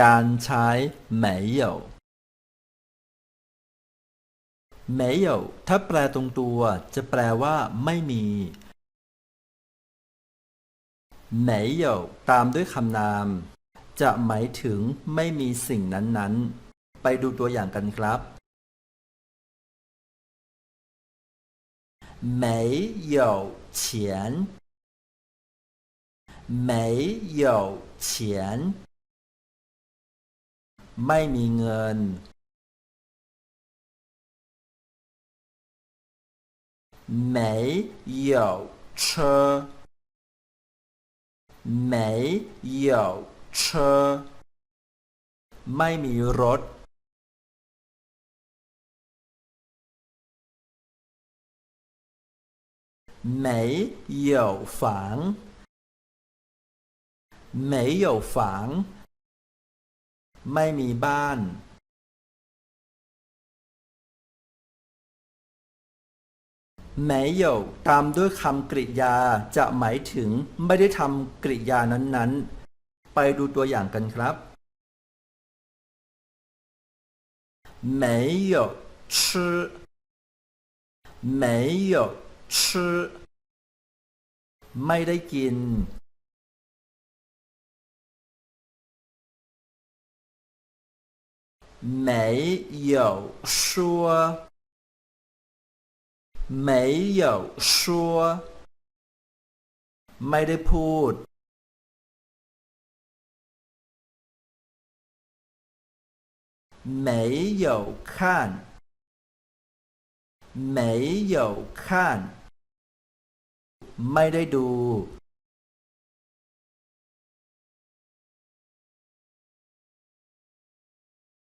การใช้没有没有ถ้าแปลตรงตัว จะแปลว่า ไม่มี没有ตามด้วยคำนาม จะหมายถึงไม่มีสิ่งนั้นๆ ไปดูตัวอย่างกันครับ 没有钱没有钱 ไม่มีเงิน 没有车没有车ไม่มีรถ 没有房没有房 ไม่มีบ้าน 没有ตามด้วยคำกริยาจะหมายถึงไม่ได้ทำกริยานั้นๆ ไปดูตัวอย่างกันครับ没有吃没有吃ไม่ได้กิน 没有说，没有说，ไม่ได้พูด 没有看，没有看 ไม่ได้ดู